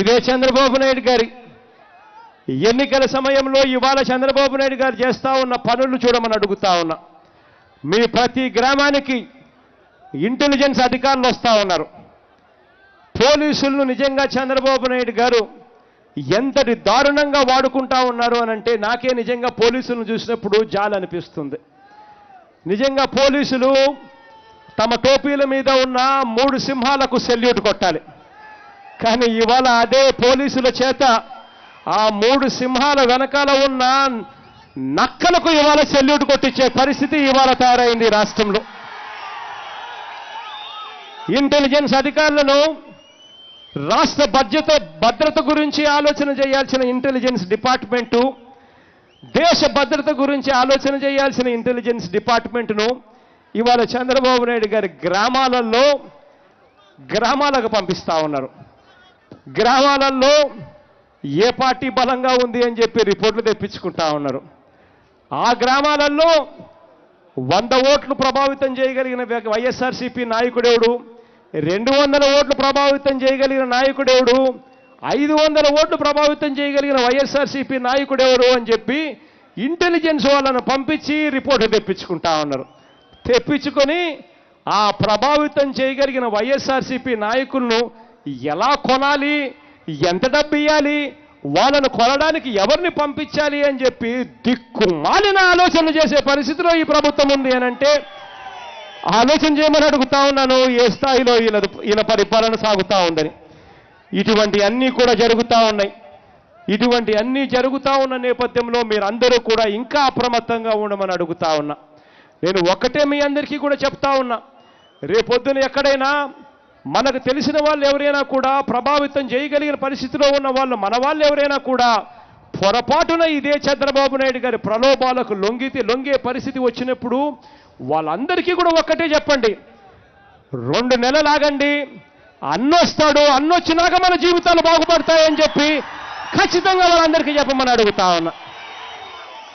ఇదే చంద్రబాబు నాయుడు గారి ఎన్నికల సమయంలో ఇవాళ చంద్రబాబు నాయుడు గారు చేస్తా ఉన్న పనులు చూడమని అడుగుతా ఉన్నా. మీ ప్రతి గ్రామానికి ఇంటెలిజెన్స్ అధికారులు వస్తూ ఉన్నారు. పోలీసులను నిజంగా చంద్రబాబు నాయుడు గారు ఎంతటి దారుణంగా వాడుకుంటా ఉన్నారు అని అంటే నాకే నిజంగా పోలీసులను చూసినప్పుడు జాలి అనిపిస్తుంది. నిజంగా పోలీసులు తమ టోపీల మీద ఉన్న మూడు సింహాలకు సెల్యూట్ కొట్టాలి. కానీ ఇవాళ అదే పోలీసుల చేత ఆ మూడు సింహాల వెనకాల ఉన్న నక్కలకు ఇవాళ సెల్యూట్ కొట్టించే పరిస్థితి ఇవాళ తయారైంది రాష్ట్రంలో. ఇంటెలిజెన్స్ అధికారులను రాష్ట్ర భద్రత భద్రత గురించి ఆలోచన చేయాల్సిన ఇంటెలిజెన్స్ డిపార్ట్మెంటు దేశ భద్రత గురించి ఆలోచన చేయాల్సిన ఇంటెలిజెన్స్ డిపార్ట్మెంట్ను ఇవాళ చంద్రబాబు నాయుడు గారి గ్రామాలలో గ్రామాలకు పంపిస్తా ఉన్నారు. గ్రామాలలో ఏ పార్టీ బలంగా ఉంది అని చెప్పి రిపోర్ట్లు తెప్పించుకుంటా ఉన్నారు. ఆ గ్రామాలలో వంద ఓట్లు ప్రభావితం చేయగలిగిన వైఎస్ఆర్సీపీ నాయకుడెవడు? రెండు వందల ఓట్లు ప్రభావితం చేయగలిగిన నాయకుడెవడు? ఐదు వందల ఓట్లు ప్రభావితం చేయగలిగిన వైఎస్ఆర్సీపీ నాయకుడెవరు అని చెప్పి ఇంటెలిజెన్స్ వాళ్ళను పంపించి రిపోర్టు తెప్పించుకుంటా ఉన్నారు. తెప్పించుకొని ఆ ప్రభావితం చేయగలిగిన వైఎస్ఆర్సీపీ నాయకులను ఎలా కొనాలి? ఎంత డబ్బు ఇవ్వాలి వాళ్ళను కొనడానికి ఎవరిని పంపించాలి అని చెప్పి దిక్కుమాలిన ఆలోచనలు చేసే పరిస్థితిలో ఈ ప్రభుత్వం ఉంది అనంటే ఆలోచన చేయమని అడుగుతా ఉన్నాను ఏ స్థాయిలో ఈయన ఈయన పరిపాలన సాగుతూ ఉందని. ఇటువంటి అన్నీ కూడా జరుగుతూ ఉన్నాయి. ఇటువంటి అన్నీ జరుగుతూ ఉన్న నేపథ్యంలో మీరందరూ కూడా ఇంకా అప్రమత్తంగా ఉండమని అడుగుతా ఉన్నా. నేను ఒకటే మీ అందరికీ కూడా చెప్తా ఉన్నా. రేపొద్దున ఎక్కడైనా మనకు తెలిసిన వాళ్ళు ఎవరైనా కూడా ప్రభావితం చేయగలిగిన పరిస్థితిలో ఉన్న వాళ్ళు మన వాళ్ళు ఎవరైనా కూడా పొరపాటున ఇదే చంద్రబాబు నాయుడు గారి ప్రలోభాలకు లొంగితే లొంగే పరిస్థితి వచ్చినప్పుడు వాళ్ళందరికీ కూడా ఒక్కటే చెప్పండి. రెండు నెలలు ఆగండి అన్నొస్తాడు అన్నొచ్చినాక మన జీవితాలు బాగుపడతాయని చెప్పి ఖచ్చితంగా వాళ్ళందరికీ చెప్పమని అడుగుతా ఉన్నా.